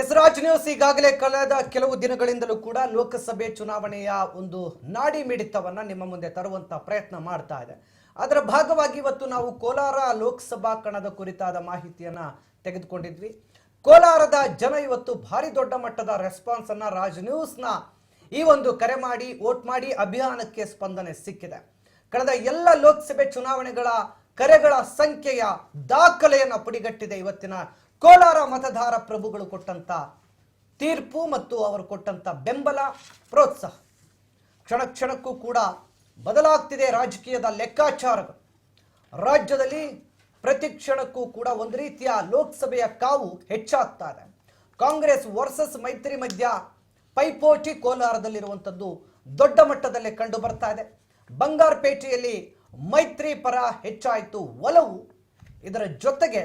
S Raj news ಈಗಾಗಲೇ ಕಳೆದ ಕೆಲವು ದಿನಗಳಿಂದಲೂ ಕೂಡ ಲೋಕಸಭೆ ಚುನಾವಣೆಯ ಒಂದು ನಾಡಿ ಮಿಡಿತವನ್ನ ನಿಮ್ಮ ಮುಂದೆ ತರುವಂತ ಪ್ರಯತ್ನ ಮಾಡ್ತಾ ಇದೆ. ಅದರ ಭಾಗವಾಗಿ ಇವತ್ತು ನಾವು ಕೋಲಾರ ಲೋಕಸಭಾ ಕಣದ ಕುರಿತಾದ ಮಾಹಿತಿಯನ್ನ ತೆಗೆದುಕೊಂಡಿದ್ವಿ. ಕೋಲಾರದ ಜನ ಇವತ್ತು ಭಾರಿ ದೊಡ್ಡ ಮಟ್ಟದ ರೆಸ್ಪಾನ್ಸ್ ಅನ್ನ ರಾಜ್ ನ್ಯೂಸ್ನ ಈ ಒಂದು ಕರೆ ಮಾಡಿ, ವೋಟ್ ಮಾಡಿ ಅಭಿಯಾನಕ್ಕೆ ಸ್ಪಂದನೆ ಸಿಕ್ಕಿದೆ. ಕಳೆದ ಎಲ್ಲ ಲೋಕಸಭೆ ಚುನಾವಣೆಗಳ ಕರೆಗಳ ಸಂಖ್ಯೆಯ ದಾಖಲೆಯನ್ನು ಪುಡಿಗಟ್ಟಿದೆ ಇವತ್ತಿನ ಕೋಲಾರ ಮತದಾರ ಪ್ರಭುಗಳು ಕೊಟ್ಟಂತ ತೀರ್ಪು ಮತ್ತು ಅವರು ಕೊಟ್ಟಂತ ಬೆಂಬಲ, ಪ್ರೋತ್ಸಾಹ. ಕ್ಷಣ ಕ್ಷಣಕ್ಕೂ ಕೂಡ ಬದಲಾಗ್ತಿದೆ ರಾಜಕೀಯದ ಲೆಕ್ಕಾಚಾರಗಳು. ರಾಜ್ಯದಲ್ಲಿ ಪ್ರತಿ ಕ್ಷಣಕ್ಕೂ ಕೂಡ ಒಂದು ರೀತಿಯ ಲೋಕಸಭೆಯ ಕಾವು ಹೆಚ್ಚಾಗ್ತಾ ಇದೆ. ಕಾಂಗ್ರೆಸ್ ವರ್ಸಸ್ ಮೈತ್ರಿ ಮಧ್ಯ ಪೈಪೋಟಿ ಕೋಲಾರದಲ್ಲಿರುವಂಥದ್ದು ದೊಡ್ಡ ಮಟ್ಟದಲ್ಲಿ ಕಂಡು ಬರ್ತಾ ಇದೆ. ಬಂಗಾರಪೇಟೆಯಲ್ಲಿ ಮೈತ್ರಿ ಪರ ಹೆಚ್ಚಾಯಿತು ಒಲವು. ಇದರ ಜೊತೆಗೆ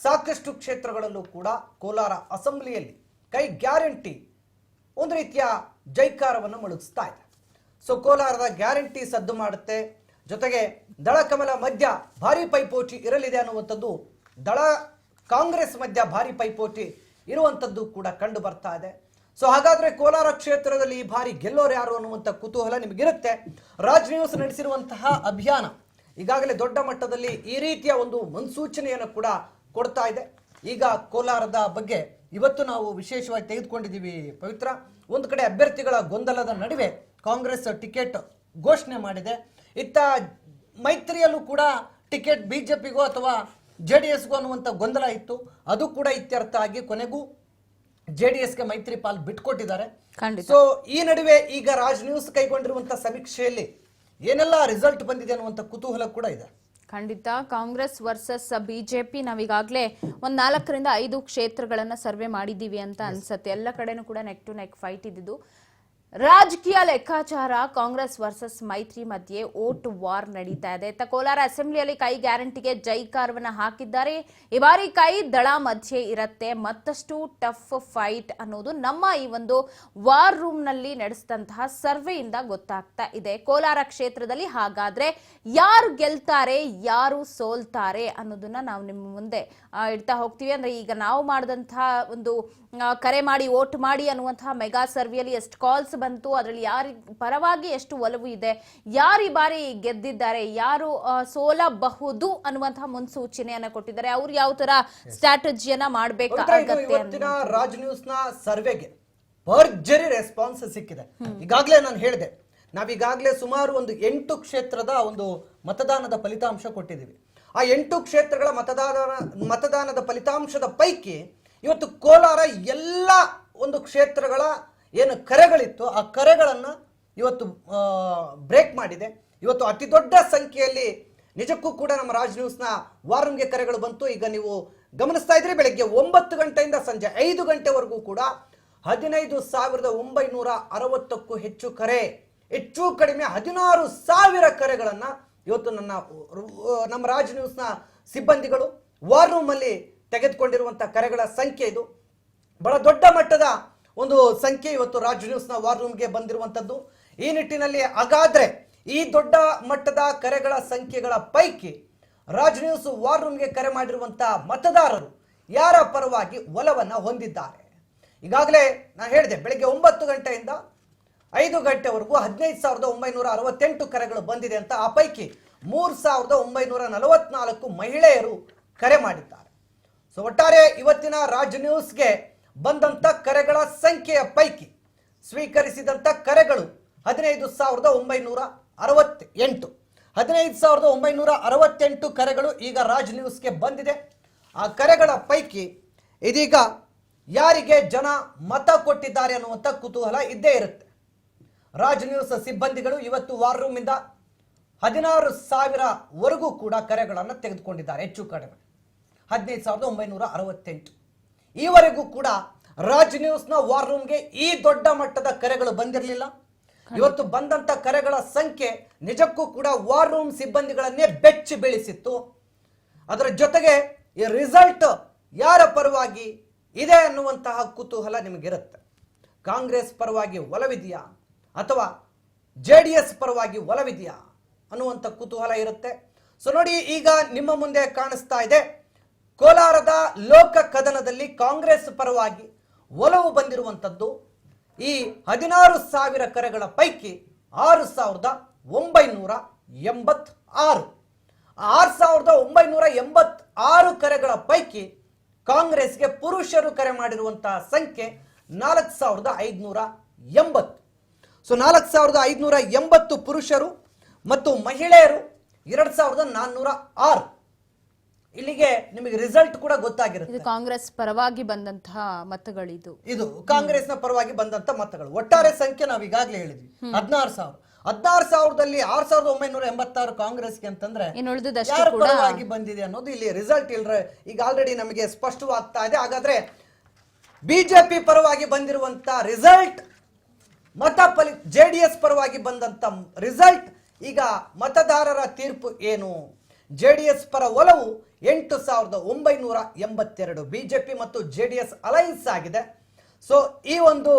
ಸಾಕಷ್ಟು ಕ್ಷೇತ್ರಗಳಲ್ಲೂ ಕೂಡ ಕೋಲಾರ ಅಸೆಂಬ್ಲಿಯಲ್ಲಿ ಕೈ ಗ್ಯಾರಂಟಿ ಒಂದು ರೀತಿಯ ಜೈಕಾರವನ್ನು ಮೊಳಗಿಸ್ತಾ ಇದೆ. ಸೊ ಕೋಲಾರದ ಗ್ಯಾರಂಟಿ ಸದ್ದು ಮಾಡುತ್ತೆ. ಜೊತೆಗೆ ದಳ ಕಮಲ ಮಧ್ಯ ಭಾರಿ ಪೈಪೋಟಿ ಇರಲಿದೆ ಅನ್ನುವಂಥದ್ದು ದಳ ಕಾಂಗ್ರೆಸ್ ಮಧ್ಯ ಭಾರಿ ಪೈಪೋಟಿ ಇರುವಂಥದ್ದು ಕೂಡ ಕಂಡು ಬರ್ತಾ ಇದೆ. ಸೊ ಹಾಗಾದ್ರೆ ಕೋಲಾರ ಕ್ಷೇತ್ರದಲ್ಲಿ ಈ ಬಾರಿ ಗೆಲ್ಲೋರು ಯಾರು ಅನ್ನುವಂಥ ಕುತೂಹಲ ನಿಮಗಿರುತ್ತೆ. ರಾಜ್ ನ್ಯೂಸ್ ನಡೆಸಿರುವಂತಹ ಅಭಿಯಾನ ಈಗಾಗಲೇ ದೊಡ್ಡ ಮಟ್ಟದಲ್ಲಿ ಈ ರೀತಿಯ ಒಂದು ಮುನ್ಸೂಚನೆಯನ್ನು ಕೂಡ ಕೊಡ್ತಾ ಇದೆ. ಈಗ ಕೋಲಾರದ ಬಗ್ಗೆ ಇವತ್ತು ನಾವು ವಿಶೇಷವಾಗಿ ತೆಗೆದುಕೊಂಡಿದ್ದೀವಿ. ಪವಿತ್ರ ಒಂದು ಕಡೆ ಅಭ್ಯರ್ಥಿಗಳ ಗೊಂದಲದ ನಡುವೆ ಕಾಂಗ್ರೆಸ್ ಟಿಕೆಟ್ ಘೋಷಣೆ ಮಾಡಿದೆ. ಇತ್ತ ಮೈತ್ರಿಯಲ್ಲೂ ಕೂಡ ಟಿಕೆಟ್ ಬಿ ಜೆ ಪಿಗೋ ಅಥವಾ ಜೆ ಡಿ ಎಸ್ಗೋ ಅನ್ನುವಂಥ ಗೊಂದಲ ಇತ್ತು. ಅದು ಕೂಡ ಇತ್ಯರ್ಥ ಆಗಿ ಕೊನೆಗೂ ಜೆ ಡಿ ಎಸ್ಗೆ ಮೈತ್ರಿಪಾಲ್ ಬಿಟ್ಕೊಟ್ಟಿದ್ದಾರೆ. ಖಂಡಿತ. ಸೊ ಈ ನಡುವೆ ಈಗ ರಾಜ್ ನ್ಯೂಸ್ ಕೈಗೊಂಡಿರುವಂಥ ಸಮೀಕ್ಷೆಯಲ್ಲಿ ಏನೆಲ್ಲ ರಿಸಲ್ಟ್ ಬಂದಿದೆ ಅನ್ನುವಂಥ ಕುತೂಹಲ ಕೂಡ ಇದೆ. ಖಂಡಿತ ಕಾಂಗ್ರೆಸ್ ವರ್ಸಸ್ ಬಿಜೆಪಿ ನಾವೀಗಾಗಲೇ ಒಂದು ನಾಲ್ಕರಿಂದ ಐದು ಕ್ಷೇತ್ರಗಳನ್ನು ಸರ್ವೆ ಮಾಡಿದ್ದೀವಿ ಅಂತ ಅನ್ಸುತ್ತೆ. ಎಲ್ಲ ಕಡೆನೂ ಕೂಡ ನೆಕ್ ಟು ನೆಕ್ ಫೈಟ್ ಇದ್ದಿದ್ದು. ರಾಜಕೀಯ ಲೆಕ್ಕಾಚಾರ, ಕಾಂಗ್ರೆಸ್ ವರ್ಸಸ್ ಮೈತ್ರಿ ಮಧ್ಯೆ ಓಟ್ ವಾರ್ ನಡೀತಾ ಇದೆ. ಕೋಲಾರ ಅಸೆಂಬ್ಲಿಯಲ್ಲಿ ಕೈ ಗ್ಯಾರಂಟಿಗೆ ಜೈಕಾರವನ್ನ ಹಾಕಿದ್ದಾರೆ. ಈ ಬಾರಿ ಕೈ ದಳ ಮಧ್ಯೆ ಇರತ್ತೆ. ಮತ್ತಷ್ಟು ಟಫ್ ಫೈಟ್ ಅನ್ನೋದು ನಮ್ಮ ಈ ಒಂದು ವಾರ್ ರೂಮ್ನಲ್ಲಿ ನಡೆಸಿದಂತಹ ಸರ್ವೆಯಿಂದ ಗೊತ್ತಾಗ್ತಾ ಇದೆ. ಕೋಲಾರ ಕ್ಷೇತ್ರದಲ್ಲಿ ಹಾಗಾದ್ರೆ ಯಾರು ಗೆಲ್ತಾರೆ, ಯಾರು ಸೋಲ್ತಾರೆ ಅನ್ನೋದನ್ನ ನಾವು ನಿಮ್ಮ ಮುಂದೆ ಇಡ್ತಾ ಹೋಗ್ತೀವಿ. ಅಂದ್ರೆ ಈಗ ನಾವು ಮಾಡಿದಂತಹ ಒಂದು ಕರೆ ಮಾಡಿ ಓಟ್ ಮಾಡಿ ಅನ್ನುವಂತಹ ಮೆಗಾ ಸರ್ವೆಯಲ್ಲಿ ಎಷ್ಟು ಕಾಲ್ಸ್ ಬಂತು ಅದರಲ್ಲಿ ಯಾರ ಪರವಾಗಿ ಎಷ್ಟು ಒಲವು ಇದೆ ಯಾರು ಈ ಬಾರಿ ಗೆದ್ದಿದ್ದಾರೆ ಯಾರು ಸೋಲಬಹುದು ಅನ್ನುವಂತಹ ಮುನ್ಸೂಚನೆಯನ್ನ ಕೊಟ್ಟಿದ್ದಾರೆ. ಅವ್ರು ಯಾವ ತರ ಸ್ಟ್ರಾಟಜಿಯನ್ನ ಮಾಡ್ಬೇಕಾಗತ್ತೆ ರಾಜ್ ನ್ಯೂಸ್ನ ಸರ್ವೆಗೆ ಭರ್ಜರಿ ರೆಸ್ಪಾನ್ಸ್ ಸಿಕ್ಕಿದೆ. ಈಗಾಗಲೇ ನಾನು ಹೇಳಿದೆ ನಾವೀಗಾಗಲೇ ಸುಮಾರು ಒಂದು ಎಂಟು ಕ್ಷೇತ್ರದ ಒಂದು ಮತದಾನದ ಫಲಿತಾಂಶ ಕೊಟ್ಟಿದ್ದೀವಿ. ಆ ಎಂಟು ಕ್ಷೇತ್ರಗಳ ಮತದಾನ ಮತದಾನದ ಫಲಿತಾಂಶದ ಪೈಕಿ ಇವತ್ತು ಕೋಲಾರ ಎಲ್ಲ ಒಂದು ಕ್ಷೇತ್ರಗಳ ಏನು ಕರೆಗಳಿತ್ತು ಆ ಕರೆಗಳನ್ನು ಇವತ್ತು ಬ್ರೇಕ್ ಮಾಡಿದೆ. ಇವತ್ತು ಅತಿ ದೊಡ್ಡ ಸಂಖ್ಯೆಯಲ್ಲಿ ನಿಜಕ್ಕೂ ಕೂಡ ನಮ್ಮ ರಾಜ್ ನ್ಯೂಸ್ನ ವಾರಂಗೆ ಕರೆಗಳು ಬಂತು. ಈಗ ನೀವು ಗಮನಿಸ್ತಾ ಇದ್ರೆ ಬೆಳಗ್ಗೆ ಒಂಬತ್ತು ಗಂಟೆಯಿಂದ ಸಂಜೆ ಐದು ಗಂಟೆವರೆಗೂ ಕೂಡ ಹದಿನೈದು ಸಾವಿರದ ಒಂಬೈನೂರ ಅರವತ್ತಕ್ಕೂ ಹೆಚ್ಚು ಕರೆ, ಹೆಚ್ಚು ಕಡಿಮೆ ಹದಿನಾರು ಸಾವಿರ ಕರೆಗಳನ್ನು ಇವತ್ತು ನನ್ನ ನಮ್ಮ ರಾಜ್ ನ್ಯೂಸ್ನ ಸಿಬ್ಬಂದಿಗಳು ವಾರ್ ರೂಮಲ್ಲಿ ತೆಗೆದುಕೊಂಡಿರುವಂಥ ಕರೆಗಳ ಸಂಖ್ಯೆ ಇದು. ಬಹಳ ದೊಡ್ಡ ಮಟ್ಟದ ಒಂದು ಸಂಖ್ಯೆ ಇವತ್ತು ರಾಜ್ ನ್ಯೂಸ್ನ ವಾರ್ ರೂಮ್ಗೆ ಬಂದಿರುವಂಥದ್ದು. ಈ ನಿಟ್ಟಿನಲ್ಲಿ ಹಾಗಾದ್ರೆ ಈ ದೊಡ್ಡ ಮಟ್ಟದ ಕರೆಗಳ ಸಂಖ್ಯೆಗಳ ಪೈಕಿ ರಾಜ್ ನ್ಯೂಸ್ ವಾರ್ ರೂಮ್ಗೆ ಕರೆ ಮಾಡಿರುವಂಥ ಮತದಾರರು ಯಾರ ಪರವಾಗಿ ಒಲವನ್ನ ಹೊಂದಿದ್ದಾರೆ? ಈಗಾಗಲೇ ನಾನು ಹೇಳಿದೆ, ಬೆಳಗ್ಗೆ ಒಂಬತ್ತು ಗಂಟೆಯಿಂದ ಐದು ಗಂಟೆವರೆಗೂ ಹದಿನೈದು ಸಾವಿರದ ಒಂಬೈನೂರ ಅರವತ್ತೆಂಟು ಕರೆಗಳು ಬಂದಿದೆ ಅಂತ ಆ ಪೈಕಿ ಮೂರು ಸಾವಿರದ ಒಂಬೈನೂರ ನಲವತ್ನಾಲ್ಕು ಮಹಿಳೆಯರು ಕರೆ ಮಾಡಿದ್ದಾರೆ. ಸೊ ಒಟ್ಟಾರೆ ಇವತ್ತಿನ ರಾಜ್ ನ್ಯೂಸ್ಗೆ ಬಂದಂತ ಕರೆಗಳ ಸಂಖ್ಯೆಯ ಪೈಕಿ ಸ್ವೀಕರಿಸಿದಂತ ಕರೆಗಳು ಹದಿನೈದು ಸಾವಿರದ ಒಂಬೈನೂರ ಅರವತ್ತ ಎಂಟು ಹದಿನೈದು ಸಾವಿರದ ಒಂಬೈನೂರ ಅರವತ್ತೆಂಟು ಕರೆಗಳು ಈಗ ರಾಜ್ ನ್ಯೂಸ್ಗೆ ಬಂದಿದೆ. ಆ ಕರೆಗಳ ಪೈಕಿ ಇದೀಗ ಯಾರಿಗೆ ಜನ ಮತ ಕೊಟ್ಟಿದ್ದಾರೆ ಅನ್ನುವಂಥ ಕುತೂಹಲ ಇದ್ದೇ ಇರುತ್ತೆ. ರಾಜ್ ನ್ಯೂಸ್ ಸಿಬ್ಬಂದಿಗಳು ಇವತ್ತು ವಾರ್ ರೂಮಿಂದ ಹದಿನಾರು ಸಾವಿರವರೆಗೂ ಕೂಡ ಕರೆಗಳನ್ನು ತೆಗೆದುಕೊಂಡಿದ್ದಾರೆ, ಹೆಚ್ಚು ಕಡಿಮೆ. ಹದಿನೈದು ಸಾವಿರದ ಒಂಬೈನೂರ ಅರವತ್ತೆಂಟು. ಈವರೆಗೂ ಕೂಡ ರಾಜ್ ನ್ಯೂಸ್ನ ವಾರ್ ರೂಮ್ಗೆ ಈ ದೊಡ್ಡ ಮಟ್ಟದ ಕರೆಗಳು ಬಂದಿರಲಿಲ್ಲ. ಇವತ್ತು ಬಂದಂತ ಕರೆಗಳ ಸಂಖ್ಯೆ ನಿಜಕ್ಕೂ ಕೂಡ ವಾರ್ ರೂಮ್ ಸಿಬ್ಬಂದಿಗಳನ್ನೇ ಬೆಚ್ಚಿ ಬೀಳಿಸಿತ್ತು. ಅದರ ಜೊತೆಗೆ ಈ ರಿಸಲ್ಟ್ ಯಾರ ಪರವಾಗಿ ಇದೆ ಅನ್ನುವಂತಹ ಕುತೂಹಲ ನಿಮಗಿರುತ್ತೆ. ಕಾಂಗ್ರೆಸ್ ಪರವಾಗಿ ಒಲವಿದೆಯಾ? ಅಥವಾ ಜೆ ಡಿ ಎಸ್ ಪರವಾಗಿ ಒಲವಿದೆಯಾ ಅನ್ನುವಂಥ ಕುತೂಹಲ ಇರುತ್ತೆ. ಸೊ ನೋಡಿ ಈಗ ನಿಮ್ಮ ಮುಂದೆ ಕಾಣಿಸ್ತಾ ಇದೆ. ಕೋಲಾರದ ಲೋಕ ಕದನದಲ್ಲಿ ಕಾಂಗ್ರೆಸ್ ಪರವಾಗಿ ಒಲವು ಬಂದಿರುವಂಥದ್ದು ಈ ಹದಿನಾರು ಸಾವಿರ ಕರೆಗಳ ಪೈಕಿ ಆರು ಸಾವಿರದ ಒಂಬೈನೂರ ಎಂಬತ್ ಆರು ಆರು ಸಾವಿರದ ಒಂಬೈನೂರ ಎಂಬತ್ ಆರು ಕರೆಗಳ ಪೈಕಿ ಕಾಂಗ್ರೆಸ್ಗೆ ಪುರುಷರು ಕರೆ ಮಾಡಿರುವಂತಹ ಸಂಖ್ಯೆ ನಾಲ್ಕು ಸಾವಿರದ ಐದುನೂರ ಎಂಬತ್ತು. ಸೊ ನಾಲ್ಕು ಸಾವಿರದ ಐದುನೂರ ಎಂಬತ್ತು ಪುರುಷರು ಮತ್ತು ಮಹಿಳೆಯರು ಎರಡು ಸಾವಿರದ ನಾನ್ನೂರ ಆರು. ಇಲ್ಲಿಗೆ ನಿಮಗೆ ರಿಸಲ್ಟ್ ಕೂಡ ಗೊತ್ತಾಗಿರುತ್ತೆ. ಇದು ಕಾಂಗ್ರೆಸ್ ಪರವಾಗಿ ಬಂದಂತಹ ಮತಗಳಿದು. ಇದು ಕಾಂಗ್ರೆಸ್ನ ಪರವಾಗಿ ಬಂದಂತ ಮತಗಳು. ಒಟ್ಟಾರೆ ಸಂಖ್ಯೆ ನಾವು ಈಗಾಗಲೇ ಹೇಳಿದ್ವಿ. ಹದಿನಾರು ಸಾವಿರ. ಹದಿನಾರು ಸಾವಿರದಲ್ಲಿ ಆರ್ ಸಾವಿರದ ಒಂಬೈನೂರ ಎಂಬತ್ತಾರು ಕಾಂಗ್ರೆಸ್ಗೆ ಅಂತಂದ್ರೆ ಇನ್ನು ಉಳಿದದಷ್ಟು ಯಾರ ಕೂಡ. ಪರವಾಗಿ ಬಂದಿದೆ ಅನ್ನೋದು ಇಲ್ಲಿ ರಿಸಲ್ಟ್ ಇಲ್ರೆ ಈಗ ಆಲ್ರೆಡಿ ನಮಗೆ ಸ್ಪಷ್ಟವಾಗ್ತಾ ಇದೆ. ಹಾಗಾದ್ರೆ ಬಿಜೆಪಿ ಪರವಾಗಿ ಬಂದಿರುವಂತ ರಿಸಲ್ಟ್ ಮತ ಫಲಿ ಜೆ ಡಿ ಎಸ್ ಪರವಾಗಿ ಬಂದಂತ ರಿಸಲ್ಟ್ ಈಗ ಮತದಾರರ ತೀರ್ಪು ಏನು? ಜೆ ಡಿ ಎಸ್ ಪರ ಒಲವು ಎಂಟು ಸಾವಿರದ ಒಂಬೈನೂರ ಎಂಬತ್ತೆರಡು ಬಿಜೆಪಿ ಮತ್ತು ಜೆ ಡಿ ಎಸ್ ಅಲೈನ್ಸ್ ಆಗಿದೆ. ಸೊ ಈ ಒಂದು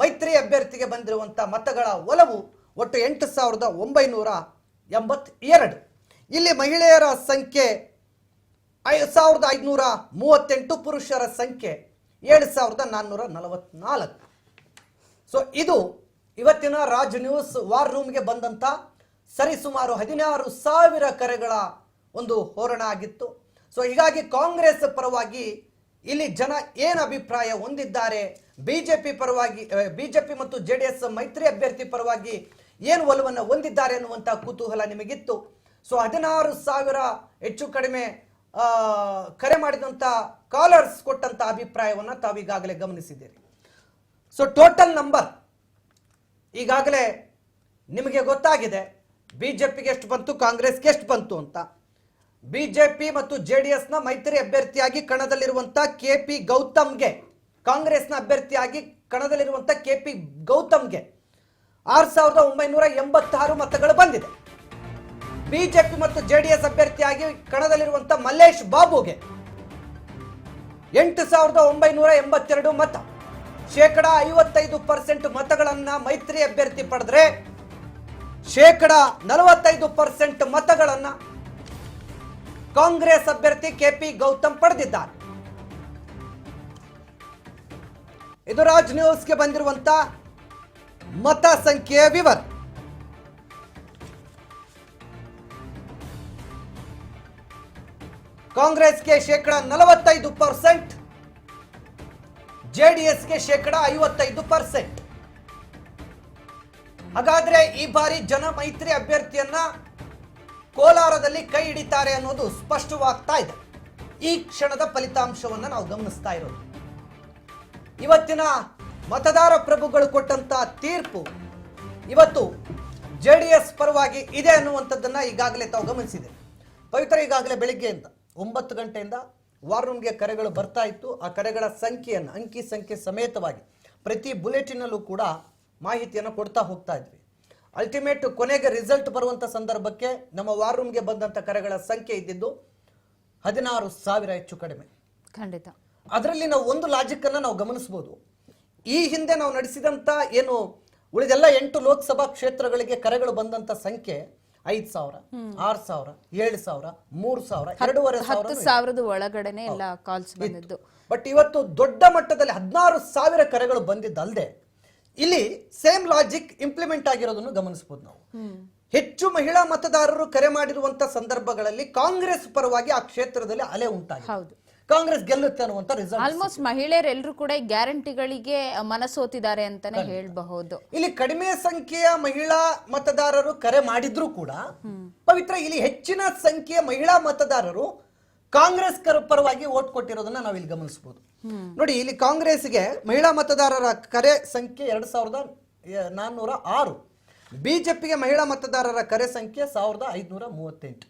ಮೈತ್ರಿ ಅಭ್ಯರ್ಥಿಗೆ ಬಂದಿರುವಂಥ ಮತಗಳ ಒಲವು ಒಟ್ಟು ಎಂಟು ಸಾವಿರದ ಒಂಬೈನೂರ ಎಂಬತ್ತೆರಡು. ಇಲ್ಲಿ ಮಹಿಳೆಯರ ಸಂಖ್ಯೆ ಸಾವಿರದ ಐದುನೂರ ಮೂವತ್ತೆಂಟು, ಪುರುಷರ ಸಂಖ್ಯೆ ಏಳು ಸಾವಿರದ ನಾನ್ನೂರ ನಲವತ್ನಾಲ್ಕು. ಸೊ ಇದು ಇವತ್ತಿನ ರಾಜ್ ನ್ಯೂಸ್ ವಾರ್ ರೂಮ್ಗೆ ಬಂದಂತ ಸರಿಸುಮಾರು ಹದಿನಾರು ಸಾವಿರ ಕರೆಗಳ ಒಂದು ಹೋರಣ ಆಗಿತ್ತು. ಸೊ ಹೀಗಾಗಿ ಕಾಂಗ್ರೆಸ್ ಪರವಾಗಿ ಇಲ್ಲಿ ಜನ ಏನು ಅಭಿಪ್ರಾಯ ಹೊಂದಿದ್ದಾರೆ? ಬಿಜೆಪಿ ಪರವಾಗಿ ಬಿಜೆಪಿ ಮತ್ತು ಜೆ ಡಿ ಎಸ್ ಮೈತ್ರಿ ಅಭ್ಯರ್ಥಿ ಪರವಾಗಿ ಏನು ಒಲವನ್ನು ಹೊಂದಿದ್ದಾರೆ ಅನ್ನುವಂಥ ಕುತೂಹಲ ನಿಮಗಿತ್ತು. ಸೊ ಹದಿನಾರು ಸಾವಿರ ಹೆಚ್ಚು ಕಡಿಮೆ ಕರೆ ಮಾಡಿದಂಥ ಕಾಲರ್ಸ್ ಕೊಟ್ಟಂಥ ಅಭಿಪ್ರಾಯವನ್ನು ತಾವೀಗಾಗಲೇ ಗಮನಿಸಿದ್ದೀರಿ. ಸೊ ಟೋಟಲ್ ನಂಬರ್ ಈಗಾಗಲೇ ನಿಮಗೆ ಗೊತ್ತಾಗಿದೆ. ಬಿಜೆಪಿಗೆ ಎಷ್ಟು ಬಂತು, ಕಾಂಗ್ರೆಸ್ಗೆ ಎಷ್ಟು ಬಂತು ಅಂತ. ಬಿಜೆಪಿ ಮತ್ತು ಜೆ ಡಿ ಎಸ್ನ ಮೈತ್ರಿ ಅಭ್ಯರ್ಥಿಯಾಗಿ ಕಣದಲ್ಲಿರುವಂತಹ ಕೆ ಪಿ ಗೌತಮ್ಗೆ, ಕಾಂಗ್ರೆಸ್ನ ಅಭ್ಯರ್ಥಿಯಾಗಿ ಕಣದಲ್ಲಿರುವಂತಹ ಕೆ ಪಿ ಗೌತಮ್ಗೆ ಆರು ಸಾವಿರದ ಒಂಬೈನೂರ ಎಂಬತ್ತಾರು ಮತಗಳು ಬಂದಿದೆ. ಬಿಜೆಪಿ ಮತ್ತು ಜೆ ಡಿ ಎಸ್ ಅಭ್ಯರ್ಥಿಯಾಗಿ ಕಣದಲ್ಲಿರುವಂತಹ ಮಲ್ಲೇಶ್ ಬಾಬುಗೆ ಎಂಟು ಸಾವಿರದ ಒಂಬೈನೂರ ಎಂಬತ್ತೆರಡು ಮತ. ಶೇಕಡ ಐವತ್ತೈದು ಪರ್ಸೆಂಟ್ ಮತಗಳನ್ನ ಮೈತ್ರಿ ಅಭ್ಯರ್ಥಿ ಪಡೆದ್ರೆ ಶೇಕಡ ನಲವತ್ತೈದು ಪರ್ಸೆಂಟ್ ಮತಗಳನ್ನ ಕಾಂಗ್ರೆಸ್ ಅಭ್ಯರ್ಥಿ ಕೆಪಿ ಗೌತಮ್ ಪಡೆದಿದ್ದಾರೆ. ಇದು ರಾಜ್ ನ್ಯೂಸ್ಗೆ ಬಂದಿರುವಂತ ಮತ ಸಂಖ್ಯೆಯ ವಿವರ. ಕಾಂಗ್ರೆಸ್ಗೆ ಶೇಕಡ ನಲವತ್ತೈದು ಪರ್ಸೆಂಟ್, ಜೆಡಿಎಸ್ಗೆ ಶೇಕಡ ಐವತ್ತೈದು ಪರ್ಸೆಂಟ್. ಹಾಗಾದ್ರೆ ಈ ಬಾರಿ ಜನ ಮೈತ್ರಿ ಅಭ್ಯರ್ಥಿಯನ್ನ ಕೋಲಾರದಲ್ಲಿ ಕೈ ಹಿಡಿತಾರೆ ಅನ್ನೋದು ಸ್ಪಷ್ಟವಾಗ್ತಾ ಇದೆ. ಈ ಕ್ಷಣದ ಫಲಿತಾಂಶವನ್ನು ನಾವು ಗಮನಿಸ್ತಾ ಇರೋದು. ಇವತ್ತಿನ ಮತದಾರ ಪ್ರಭುಗಳು ಕೊಟ್ಟಂತ ತೀರ್ಪು ಇವತ್ತು ಜೆ ಡಿ ಎಸ್ ಪರವಾಗಿ ಇದೆ ಅನ್ನುವಂಥದ್ದನ್ನ ಈಗಾಗಲೇ ತಾವು ಗಮನಿಸಿದೆ. ಪವಿತ್ರ, ಈಗಾಗಲೇ ಬೆಳಿಗ್ಗೆಯಿಂದ ಒಂಬತ್ತು ಗಂಟೆಯಿಂದ ವಾರ್ ರೂಮ್ಗೆ ಕರೆಗಳು ಬರ್ತಾ ಇತ್ತು. ಆ ಕರೆಗಳ ಸಂಖ್ಯೆಯನ್ನು, ಅಂಕಿ ಸಂಖ್ಯೆ ಸಮೇತವಾಗಿ ಪ್ರತಿ ಬುಲೆಟಿನಲ್ಲೂ ಕೂಡ ಮಾಹಿತಿಯನ್ನು ಕೊಡ್ತಾ ಹೋಗ್ತಾ ಇದ್ವಿ. ಅಲ್ಟಿಮೇಟ್ ಕೊನೆಗೆ ರಿಸಲ್ಟ್ ಬರುವಂಥ ಸಂದರ್ಭಕ್ಕೆ ನಮ್ಮ ವಾರ್ ರೂಮ್ಗೆ ಬಂದಂಥ ಕರೆಗಳ ಸಂಖ್ಯೆ ಇದ್ದಿದ್ದು ಹದಿನಾರು ಸಾವಿರ ಹೆಚ್ಚು ಕಡಿಮೆ. ಖಂಡಿತ. ಅದರಲ್ಲಿ ನಾವು ಒಂದು ಲಾಜಿಕ್ ಅನ್ನ ನಾವು ಗಮನಿಸಬಹುದು ಈ ಹಿಂದೆ ನಾವು ನಡೆಸಿದಂತ ಏನು ಉಳಿದೆಲ್ಲ ಎಂಟು ಲೋಕಸಭಾ ಕ್ಷೇತ್ರಗಳಿಗೆ ಕರೆಗಳು ಬಂದಂತ ಸಂಖ್ಯೆ ಐದು ಸಾವಿರ ಆರ್ ಸಾವಿರ ಏಳು ಸಾವಿರ ಮೂರು ಸಾವಿರ ಎರಡೂವರೆ ಹತ್ತು ಸಾವಿರದ ಒಳಗಡೆನೆ ಎಲ್ಲ ಕಾಲ್ಸ್ ಬಂದಿದ್ದು. ಬಟ್ ಇವತ್ತು ದೊಡ್ಡ ಮಟ್ಟದಲ್ಲಿ ಹದಿನಾರು ಸಾವಿರ ಕರೆಗಳು ಬಂದಿದ್ದಲ್ಲದೆ ಇಲ್ಲಿ ಸೇಮ್ ಲಾಜಿಕ್ ಇಂಪ್ಲಿಮೆಂಟ್ ಆಗಿರೋದನ್ನು ಗಮನಿಸಬಹುದು ನಾವು. ಹೆಚ್ಚು ಮಹಿಳಾ ಮತದಾರರು ಕರೆ ಮಾಡಿರುವಂತ ಸಂದರ್ಭಗಳಲ್ಲಿ ಕಾಂಗ್ರೆಸ್ ಪರವಾಗಿ ಆ ಕ್ಷೇತ್ರದಲ್ಲಿ ಅಲೆ ಉಂಟಾಗಿದೆ. ಹೌದು. ಕಾಂಗ್ರೆಸ್ ಗೆಲ್ಲುತ್ತೆ ಅನ್ನುವಂತ ರಿಸಲ್ಟ್ ಆಲ್ಮೋಸ್ಟ್ ಮಹಿಳೆಯರೆಲ್ಲರೂ ಕೂಡ ಈ ಗ್ಯಾರಂಟಿಗಳಿಗೆ ಮನಸೋತಿದ್ದಾರೆ ಅಂತಾನೆ ಹೇಳಬಹುದು. ಇಲ್ಲಿ ಕಡಿಮೆ ಸಂಖ್ಯೆಯ ಮಹಿಳಾ ಮತದಾರರು ಕರೆ ಮಾಡಿದ್ರು ಕೂಡ ಪವಿತ್ರ ಇಲ್ಲಿ ಹೆಚ್ಚಿನ ಸಂಖ್ಯೆಯ ಮಹಿಳಾ ಮತದಾರರು ಕಾಂಗ್ರೆಸ್ ಪರವಾಗಿ ಓಟ್ ಕೊಟ್ಟಿರೋದನ್ನ ನಾವು ಇಲ್ಲಿ ಗಮನಿಸಬಹುದು ನೋಡಿ, ಇಲ್ಲಿ ಕಾಂಗ್ರೆಸ್ಗೆ ಮಹಿಳಾ ಮತದಾರರ ಕರೆ ಸಂಖ್ಯೆ ಎರಡ್ ಸಾವಿರದ ನಾನ್ನೂರ ಆರು. ಬಿಜೆಪಿಗೆ ಮಹಿಳಾ ಮತದಾರರ ಕರೆ ಸಂಖ್ಯೆ ಸಾವಿರದ ಐದುನೂರ ಮೂವತ್ತೆಂಟು.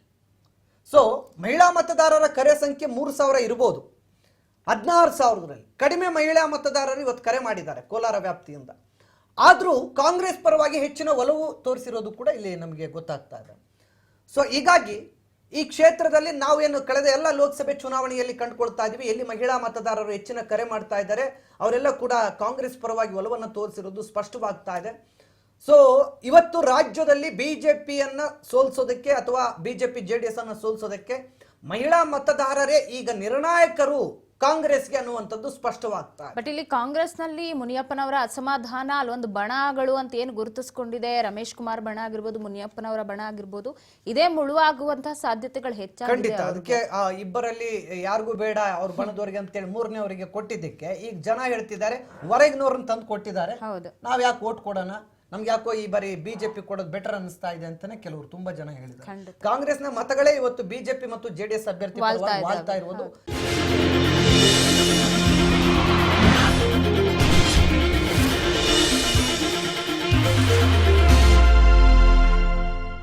ಸೊ ಮಹಿಳಾ ಮತದಾರರ ಕರೆ ಸಂಖ್ಯೆ ಮೂರು ಸಾವಿರ ಇರ್ಬೋದು. ಹದಿನಾರು ಸಾವಿರದಲ್ಲಿ ಕಡಿಮೆ ಮಹಿಳಾ ಮತದಾರರು ಇವತ್ತು ಕರೆ ಮಾಡಿದ್ದಾರೆ ಕೋಲಾರ ವ್ಯಾಪ್ತಿಯಿಂದ. ಆದರೂ ಕಾಂಗ್ರೆಸ್ ಪರವಾಗಿ ಹೆಚ್ಚಿನ ಒಲವು ತೋರಿಸಿರೋದು ಕೂಡ ಇಲ್ಲಿ ನಮಗೆ ಗೊತ್ತಾಗ್ತಾ ಇದೆ. ಸೊ ಹೀಗಾಗಿ ಈ ಕ್ಷೇತ್ರದಲ್ಲಿ ನಾವೇನು ಕಳೆದ ಎಲ್ಲ ಲೋಕಸಭೆ ಚುನಾವಣೆಯಲ್ಲಿ ಕಂಡುಕೊಳ್ತಾ ಇದ್ದೀವಿ ಎಲ್ಲಿ ಮಹಿಳಾ ಮತದಾರರು ಹೆಚ್ಚಿನ ಕರೆ ಮಾಡ್ತಾ ಇದ್ದಾರೆ, ಅವರೆಲ್ಲ ಕೂಡ ಕಾಂಗ್ರೆಸ್ ಪರವಾಗಿ ಒಲವನ್ನು ತೋರಿಸಿರೋದು ಸ್ಪಷ್ಟವಾಗ್ತಾ ಇದೆ. ಸೊ ಇವತ್ತು ರಾಜ್ಯದಲ್ಲಿ ಬಿಜೆಪಿಯನ್ನ ಸೋಲ್ಸೋದಕ್ಕೆ ಅಥವಾ ಬಿಜೆಪಿ ಜೆ ಡಿ ಎಸ್ ಅನ್ನ ಸೋಲ್ಸೋದಕ್ಕೆ ಮಹಿಳಾ ಮತದಾರರೇ ಈಗ ನಿರ್ಣಾಯಕರು ಕಾಂಗ್ರೆಸ್ಗೆ ಅನ್ನುವಂಥದ್ದು ಸ್ಪಷ್ಟವಾಗ್ತಾ ಬಟ್ ಇಲ್ಲಿ ಕಾಂಗ್ರೆಸ್ನಲ್ಲಿ ಮುನಿಯಪ್ಪನವರ ಅಸಮಾಧಾನ ಅಲ್ಲೊಂದು ಬಣಗಳು ಅಂತ ಏನು ಗುರುತಿಸ್ಕೊಂಡಿದೆ? ರಮೇಶ್ ಕುಮಾರ್ ಬಣ ಆಗಿರ್ಬೋದು ಮುನಿಯಪ್ಪನವರ ಬಣ ಆಗಿರ್ಬೋದು ಇದೇ ಮುಳುವಾಗುವಂತಹ ಸಾಧ್ಯತೆಗಳು ಹೆಚ್ಚಾಗಿ ಖಂಡಿತ. ಅದಕ್ಕೆ ಇಬ್ಬರಲ್ಲಿ ಯಾರಿಗೂ ಬೇಡ ಅವ್ರ ಬಣದವರಿಗೆ ಅಂತೇಳಿ ಮೂರನೇವರಿಗೆ ಕೊಟ್ಟಿದ್ದಕ್ಕೆ. ಈಗ ಜನ ಹೇಳ್ತಿದ್ದಾರೆ ಹೊರಗಿನವ್ರನ್ನ ತಂದು ಕೊಟ್ಟಿದ್ದಾರೆ. ಹೌದು. ನಾವ್ ಯಾಕೆ ಓಟ್ ಕೊಡೋಣ? ನಮ್ಗೆ ಯಾಕೋ ಈ ಬಾರಿ ಬಿಜೆಪಿ ಕೊಡೋದು ಬೆಟರ್ ಅನಿಸ್ತಾ ಇದೆ ಅಂತಾನೆ ಕೆಲವರು ತುಂಬಾ ಜನ ಹೇಳಿದ್ದಾರೆ. ಕಾಂಗ್ರೆಸ್ನ ಮತಗಳೇ ಇವತ್ತು ಬಿಜೆಪಿ ಮತ್ತು ಜೆಡಿಎಸ್ ಅಭ್ಯರ್ಥಿ ವಾಲ್ತಾ ಇರುವುದು.